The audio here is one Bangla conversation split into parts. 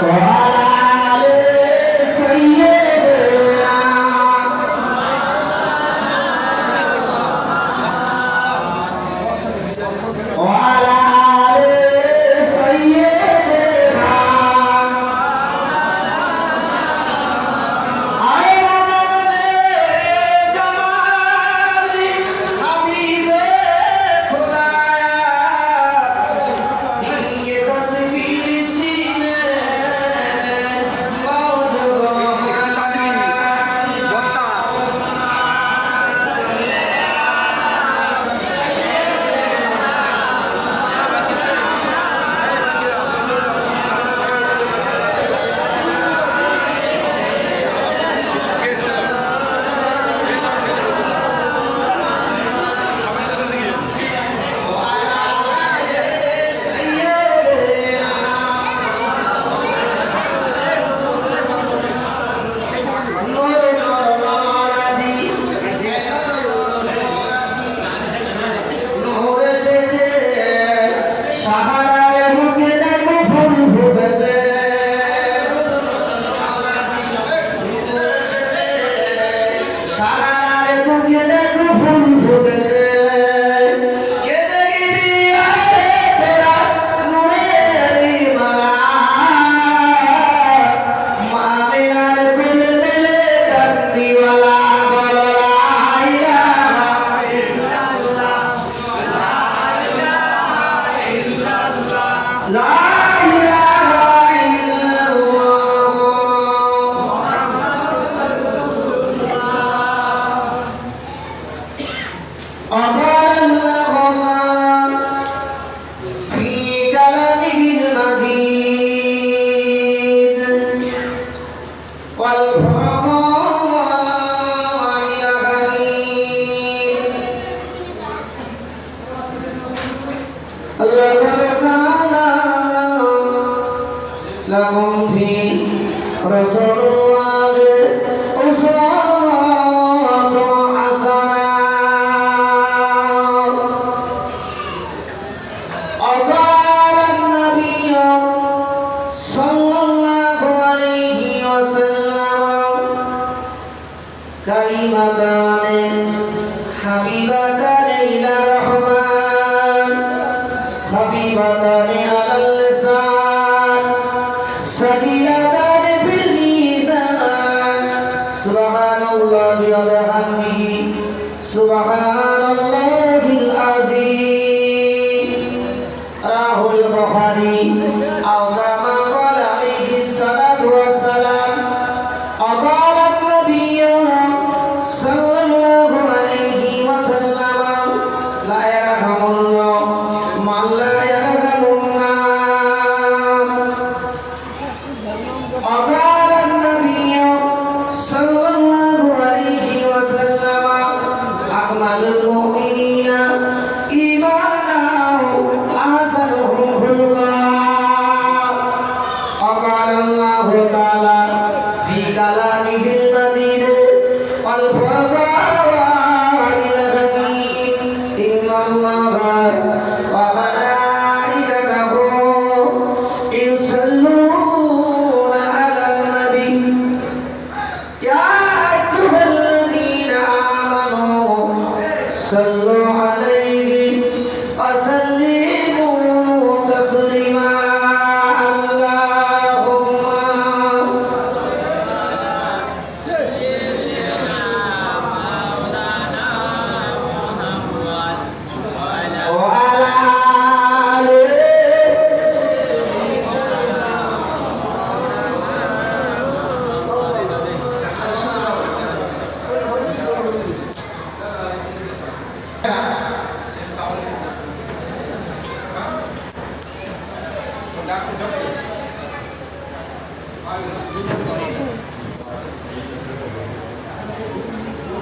সাহারার حبيبتان إلى الرحمن خفيفتان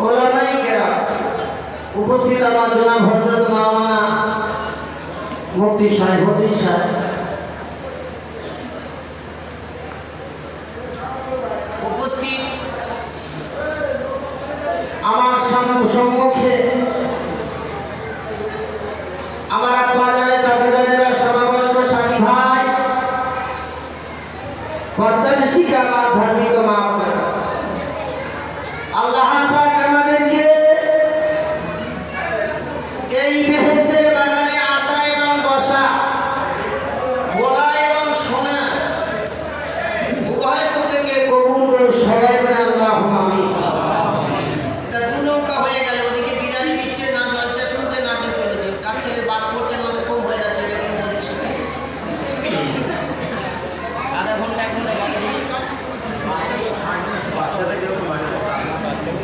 ওলামায়ে কেরাম উপস্থিত আমার জনাব হযরত মাওলানা মুফতি সাহেবউদ্দিন সাহেব। উপস্থিত আমার সাম- সম্মুখে আমার আব্বা জানে চাচা জানেরা সমাবস্ত সাথী ভাই বর্তমান শিখে আমার ধার্মিক মা আপনারা আল্লাহ পাক আমাদেরকে এই বেহেস্তের বাগানে আসা এবং বসা বলা এবং শোনা উভয় প্রত্যেকে কবুল করুন সবাই করে আল্লাহ আমি তা দু নৌকা হয়ে গেলে ওদিকে বিরিয়ানি দিচ্ছে না জলসা শুনছে না দুটো হচ্ছে কাজ ছেলে বাদ পড়ছে না অত কম হয়ে যাচ্ছে এটা কিন্তু মজুরি শিখছে আধা ঘণ্টা এক ঘণ্টা বাদ দিয়ে।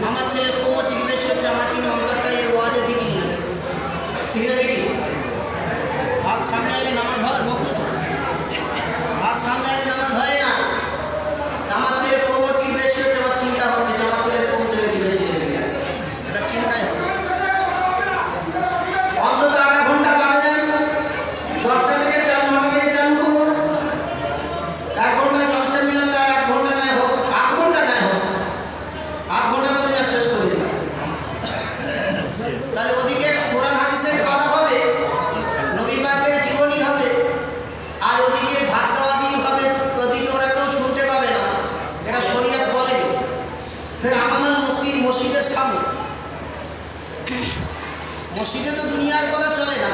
আমার ছেলের কোমর থেকে বেশি হচ্ছে আমার কিন্তু অঙ্কটা এই ওয়াজের দিকে নেই ঠিক আছে দেখি আজ সামনে এলে নামাজ হয় মফুজ আজ সামনে এলে নামাজ হয় না তা আমার ছেলের কোমর থেকে বেশি হচ্ছে আমার চিন্তা হচ্ছে যে আমার ছেলের কোমর থেকে কি বেশি দেবে কিনা। এটা চিন্তাই হবে অন্তত আধা ঘণ্টা বাদে দেন দশটা থেকে চার নটা থেকে চালু করুন এক ঘণ্টা জলসা মিলান তার এক ঘণ্টা নেয় হোক আধ ঘণ্টা নেয় হোক আধ ঘণ্টার মধ্যে যা শেষ করে দিলাম তাহলে ওদিকে কোরআন হাদিসের কথা হবে নবী পাকের জীবনী হবে আর ওদিকে ভাত দেওয়া দিয়ে হবে ওদিকে ওরা কেউ শুনতে পাবে না এটা শরিয়াত বলেনি ফের আমামাল মসজিদ মসজিদের সামনে মসজিদে তো দুনিয়ার কথা চলে না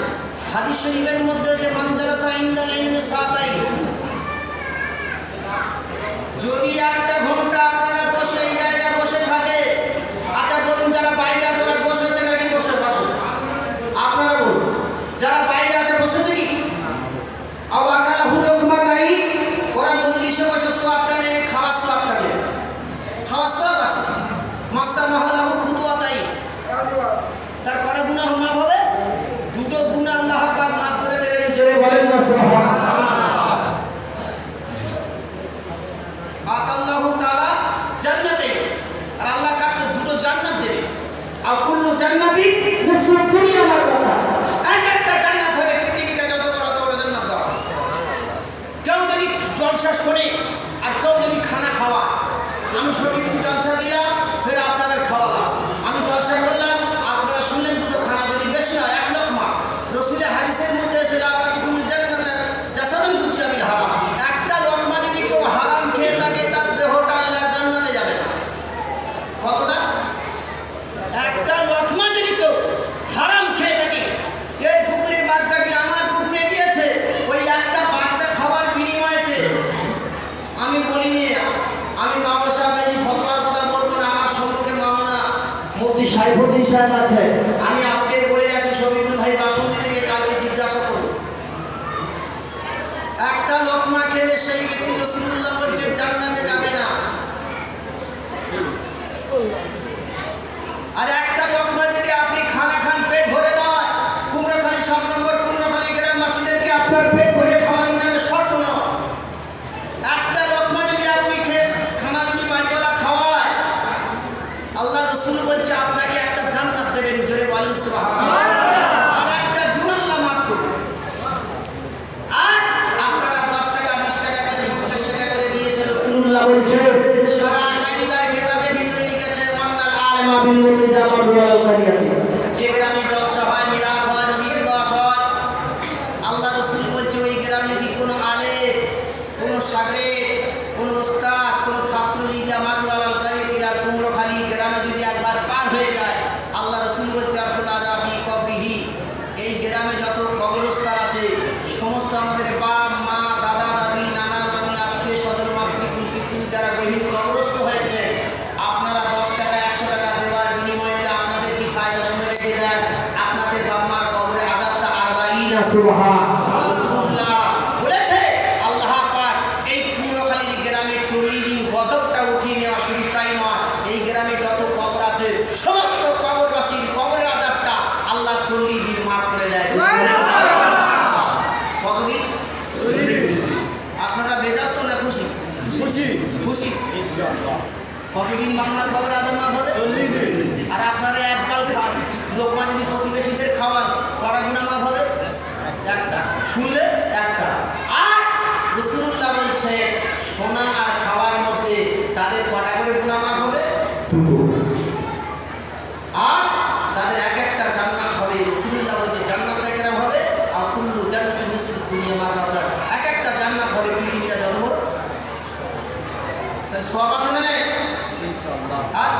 হাদিস শরীফের মধ্যে হচ্ছে মানজালাসা ইন্দাল ইলমি সাতাই যদি একটা ঘণ্টা আপনারা বসে এই জায়গায় বসে থাকে আচ্ছা বলুন যারা বাইরে আছে ওরা বসেছে নাকি বসে বসে? আপনারা বলুন। যারা বাইরে আছে বসেছে কি? আর আকালা হুলো ঘুমাতাই ওরা মজলিসে বসে সোয়াবটা নেই খাওয়ার সোয়াবটা নেই খাওয়ার সোয়াব আছে মাস্তা মহলা খুতুয়া তাই তার কটা গুণা মাফ হবে দুটো গুণা আল্লাহ পাক মাফ করে দেবেন জোরে বলেন না সুবহান আতাল্লাহু তাআলা জান্নাতে আর আল্লাহ কাটতে দুটো জান্নাত দেবে। আর কুল্লু জান্নাতি দুনিয়া আমার কথা। এক একটা জান্নাত হবে, পৃথিবীতে যত বড় অত বড় জান্নাত দেওয়া কেউ যদি জলসা শোনে আর কেউ যদি খানা খাওয়া, আমি সবিকুল জলসা দিলাম, ফের আপনাদের খাওয়ালাম। আমি জলসা করলাম, আপনারা শুনলেন দুটো খানা যদি বেশি হয়, এক লোকমা রসুলের হাদিসের মধ্যে এসে রাকাতুকুম জান্নাতের জাসাদান কুচিয়াবিল হারাম। একটা লোকমা যদি কেউ হারাম খেয়ে থাকে তার দেহটা আল্লাহর জান্নাতে যাবে না কতটা একটা লোকমা যদি কেউ হারাম খেয়ে থাকে এর পুকুরের বাগদা কি আমার পুকুরে গিয়েছে ওই একটা বাগদা খাওয়ার বিনিময়েতে আমি বলিনি আমি মামা সাহেব এই ফতোয়ার কথা বলব না আমার সম্মুখে মামলা মুফতি সাহেব আছে। আমি আজকে বলে যাচ্ছি, শফিকুল ভাই বাসন্তী থেকে কালকে জিজ্ঞাসা করুন। একটা লোকমা খেলে সেই ব্যক্তি রসুল্লাহ বলছে, জান্নাতে যাবে না। আর একটা লোকমা যদি আপনি খানা খান, পেট ভরে নয় কুমড়োখালি সব নম্বর কুমড়োখালি গ্রামবাসীদেরকে আপনার পেট ভরে খাওয়া দিতে হবে, শর্ত আল্লাহ রসুল বলছে, আপনাকে একটা জান্নাত দেবেন। জোরে বলেন আর একটা গুণ মাফ আর আপনারা দশ টাকা, বিশ টাকা করে, পঞ্চাশ টাকা করে দিয়েছে রসুল্লাহ বলছে সারা কালিদার ভিতরে লিখেছে রাসূলুল্লাহ বলেছে আল্লাহ পাক এই কুমড়োখালীর গ্রামে চল্লিশ দিন গজবটা উঠিয়ে নেওয়া শুধু তাই নয় এই গ্রামে যত কবর আছে সমস্ত কবরবাসীর কবরের আজাবটা আল্লাহ চল্লিশ দিন মাফ করে দেয়। কতদিন? আপনারা বেজার তো না খুশি? খুশি। খুশি। ইনশাআল্লাহ। কতদিন বাংলার খবর আদম মাফ হবে? চল্লিশ দিন আর আপনারা এককাল খান লোকমা যদি প্রতিবেশীদের খাওয়ান করা গুণা মাফ হবে একটা শুনলে একটা আর রসুল্লাহ বলছে সোনা আর খাওয়ার মধ্যে তাদের কটা করে গুণা মাফ হবে আর তাদের এক একটা জান্নাত হবে রসুল্লাহ বলছে জান্নাত কেরাম হবে আর কুল্লু জান্নাতের মিস্ত্রি দুনিয়া মাজাদার এক একটা জান্নাত হবে পৃথিবীটা যত বড় তাহলে সব আছে না আর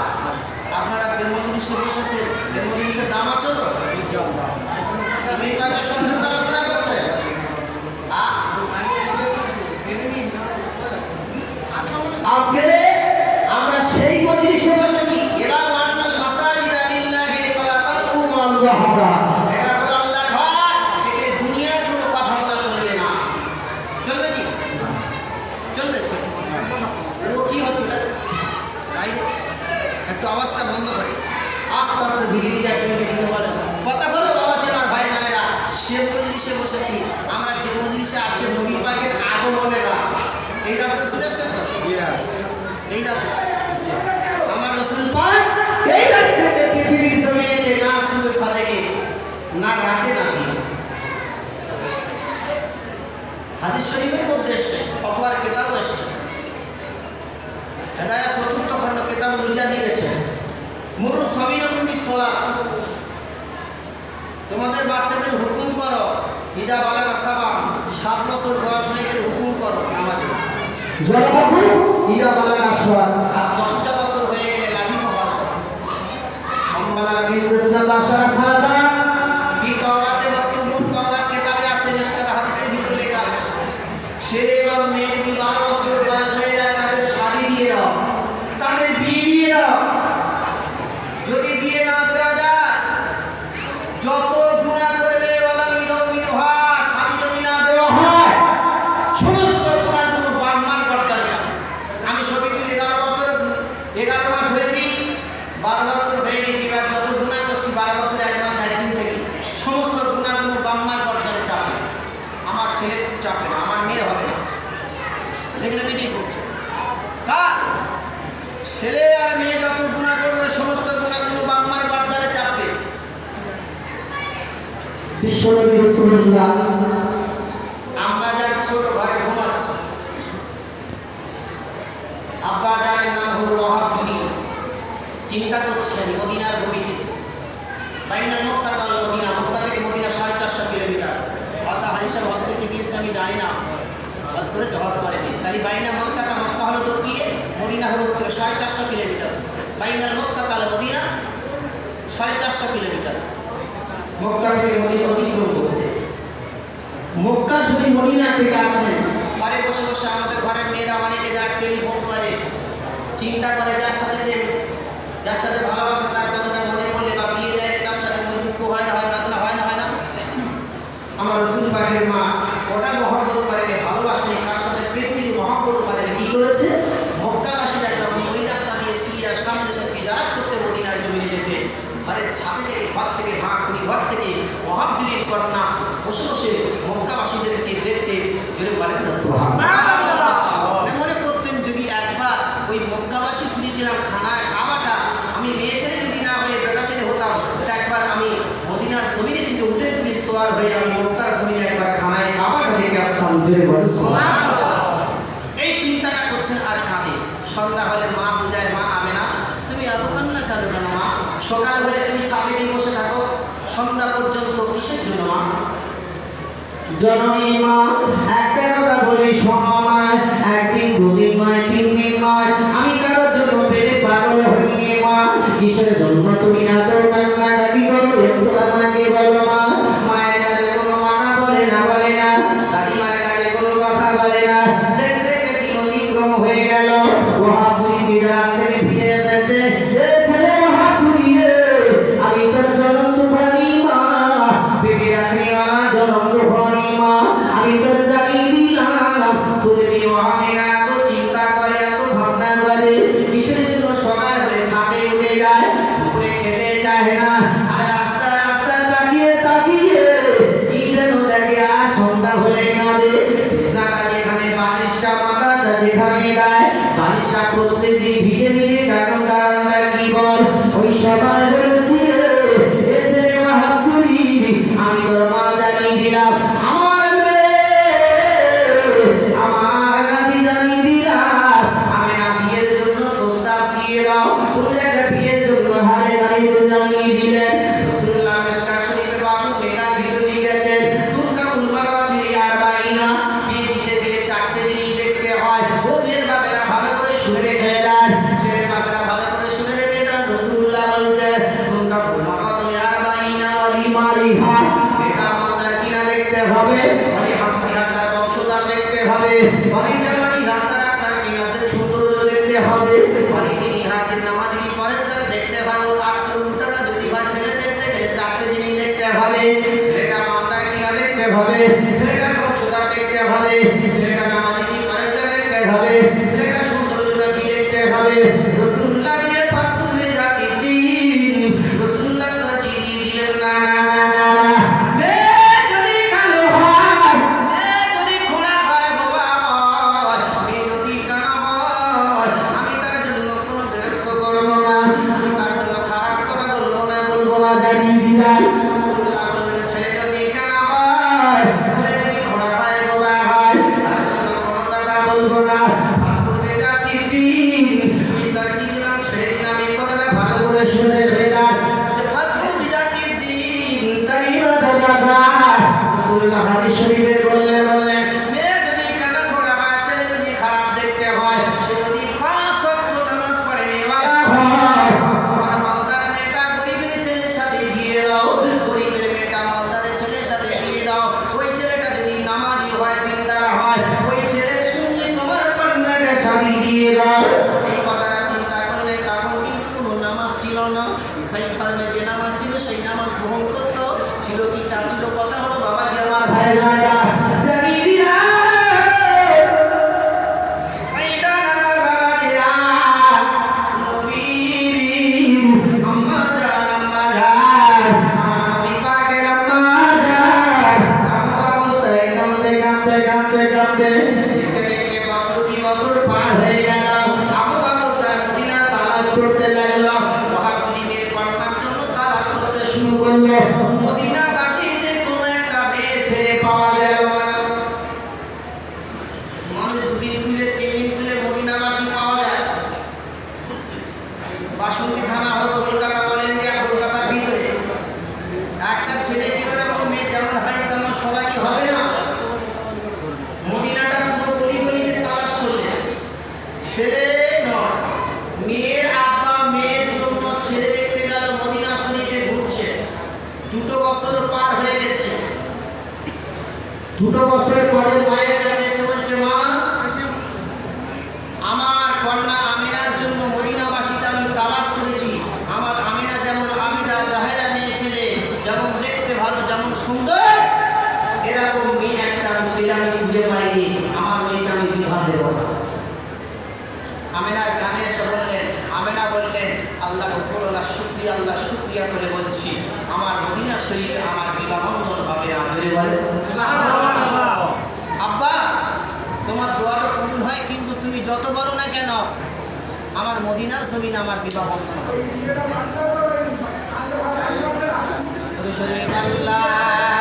আপনারা জন্ম জিনিসে বসেছেন জন্ম জিনিসের দাম আছে তো? আলোচনা করছেন আ- আজকে আমরা সেই মজলিসে বসেছি এবার ওয়ান্নাল মাসাজিদা লিল্লাহি ফালা তাদকু মা'আল্লাহ এটা হলো আল্লাহর ঘর এখানে দুনিয়ার কোনো কথা বলা চলবে না চলবে কি চলবে চলবে ও কি হচ্ছে ওটা বাইরে একটু আওয়াজটা বন্ধ করে আস্তে আস্তে ধীরে ধীরে একজনকে দিতে বলেন কথা হলো বাবা যে আমার ভাই জানেরা সে মজলিসে বসেছি। আমরা যে মজলিসে আজকে নবী পাকের আগমনের রাত। এই রাতে শুনেছেন তো? হ্যাঁ। এই রাতে আমার রসুল পাক এই রাত থেকে পৃথিবীর জমিনেতে না শুনে সাদেকে না রাতে না দিনে। হাদিস শরীফের মধ্যে এসছে ফতোয়ার কেতাবও এসছে। হেদায়া চতুর্থ খণ্ড কেতাব রুজা লিখেছে। মুরু সবিনবন্দি সোলাত তোমাদের বাচ্চাদের হুকুম করো। ইদা বালা সাবান সাত বছর বয়স হয়ে গেলে হুকুম করো আমাদের ইদা বালা আসওয়ার আর দশটা বছর হয়ে গেলে লাঠি প্রহার করো অম্বালাগা বিন্দুসনা দশরা সাদা বি তাওরাতে মাকতুবুন তাওরাত কিতাবে আছে মিশকাত হাদিসের ভিতর লেখা আছে ছেলে এবং মেয়ে যদি বারো বছর বয়স হয়ে যায় তাদের শাদি দিয়ে দাও তাদের বিয়ে দিয়ে দাও যদি বিয়ে না দেওয়া যায় যত গুণা করবে ওলা মিলাও মিনহা শাদি যদি না দেওয়া হয় সমস্ত গুণাগুলো বাম্মার গর্দানে যাবে আমি শফিকুল এগারো বছর এগারো মাস হয়েছি বারো বছর হয়ে গেছি বা যত গুণা করছি বারো বছর এক মাস একদিন থেকে সমস্ত গুণাগুলো বাম্মার গর্দানে চাপে আমার ছেলে চাপবে না আমার মেয়ের হবে না সেগুলো মিটিং করছে কার ছেলে আর মেয়ে যত গুণা করবে সমস্ত গুণাগুলো বাম্মার গর্দানে চাপবে মদিনা সাড়ে চারশো কিলোমিটার। হয়তো হাইসাব আমি জানি না। হজ মক্কা তা মক্কা হলো মদিনা হলো সাড়ে চারশো কিলোমিটার। বাইনাল মক্কা তাল মদিনা সাড়ে চারশো কিলোমিটার। মক্কা থেকে মদিনা অতিক্রম করতে। মক্কা শুধু মদিনা থেকে আসেন ঘরে বসে বসে আমাদের ঘরের মেয়েরা অনেকে যারা টেলিফোন করে চিন্তা করে যার সাথে যার সাথে ভালোবাসা তার কথাটা মনে পড়লে বা বিয়ে দেয় তার সাথে মনে দুঃখ হয় না হয় না হয় না হয় না। আমার রসুল পাখির মা ওটা মহব্বত করেনি ভালোবাসেনি কার সাথে প্রেম কিন্তু মহব্বত করেনি কি করেছে মক্কাবাসীরা যখন ওই রাস্তা দিয়ে সিরিয়ার সামনে দেশে তিজারাত করতে মদিনার জমিনে যেতে ঘরের থেকে ঘর থেকে মা কুড়ি ঘর থেকে মহাবজুরির কন্যা বসে বসে মক্কাবাসীদেরকে দেখতে জোরে বলেন না মনে করতেন যদি একবার ওই মক্কাবাসী শুনেছিলাম খানায় কাবাটা আমি মেয়ে ছেলে যদি না হয়ে বেটা ছেলে হতাম একবার আমি মদিনার জমিনের থেকে উঠে সোয়ার হয়ে আমি মক্কার জমিনে একবার খানায় কাবাটা দেখে আসতাম জোরে বলেন এই চিন্তাটা করছেন আর কাঁদে সন্ধ্যা হলে মা বুঝায় মা আবে না তুমি এত কান্না কাঁদো কেন মা সকালে হলে তুমি ছাদে গিয়ে বসে থাকো, সন্ধ্যা পর্যন্ত কিসের জন্য মা? জননী মা, একটা কথা বলি, শোনো নয় একদিন, দুদিন নয়, তিন দিন নয়, আমি কারোর জন্য পেটে পাগল হইনি মা। কিসের জন্য তুমি এত কান্নাকাটি করো, একটু আমাকে বলো মা। মায়ের কাছে কোনো কথা বলে না বলে না। দাদিমার কাছে কোনো কথা বলে না। দিলাম হাসির নামাজি পরের দেখতে হবে ওর আটশো উল্টোটা যদি বা ছেলে দেখতে গেলে চারটে জিনিস দেখতে হবে। ছেলেটা মালদার কিনা দেখতে হবে। ছেলেটা বংশধর দেখতে হবে। ছেলেটা নামাজি কি পরের দেখতে হবে? ছেলেটা সৌন্দর্যটা কি দেখতে হবে? ছিল না। ইসাই কারণে যে নামাজ ছিল, সেই নামাজ গ্রহণ করতো। ছিল কি চা ছিল কথা হলো, বাবা কি আমার ভাই মানুষ দুদিন খুলে তিন দিন খুলে মদিনাবাসী পাওয়া যায়। বাসন্তী থানা হোক, কলকাতা বলেন ইন্ডিয়া কলকাতার ভিতরে। একটা ছেলে কি করে মেয়ে যেমন হয়, তেমন সরা কি হবে না? মদিনাটা পুরো গলি গলিতে তালাশ করলে। ছেলে মেয়ের আব্বা মেয়ের জন্য ছেলে দেখতে গেল, মদিনা শরীফে ঘুরছে। দুটো বছর পার হয়ে গেছে। দুটো বছর পরে মায়ের কাছে এসে বলছে মা আমার কন্যা আমিনার জন্য মদিনাবাসীতে আমি তালাশ করেছি আমার আমিনা যেমন আমিনা জাহেরা মেয়ে ছেলে যেমন দেখতে ভালো যেমন সুন্দর এরকম মেয়ে একটা ছেলে আমি খুঁজে পাইনি। আমার মেয়েকে আমি বিবাহ দেবো না। আমিনার গানে এসে বললেন আমিনা বললেন আল্লাহর উপরওয়ালা শুক্রিয়া আল্লাহ শুক্রিয়া করে বলছি আমার মদিনা শরীরে আমার বিবাহ বন্ধন হবে না। জোরে বলে আব্বা তোমার দোয়ারও কবুল হয় কিন্তু তুমি যত বলো না কেন আমার মদিনার ছবি না আমার বিবাহ বন্ধন শরীফ আল্লাহ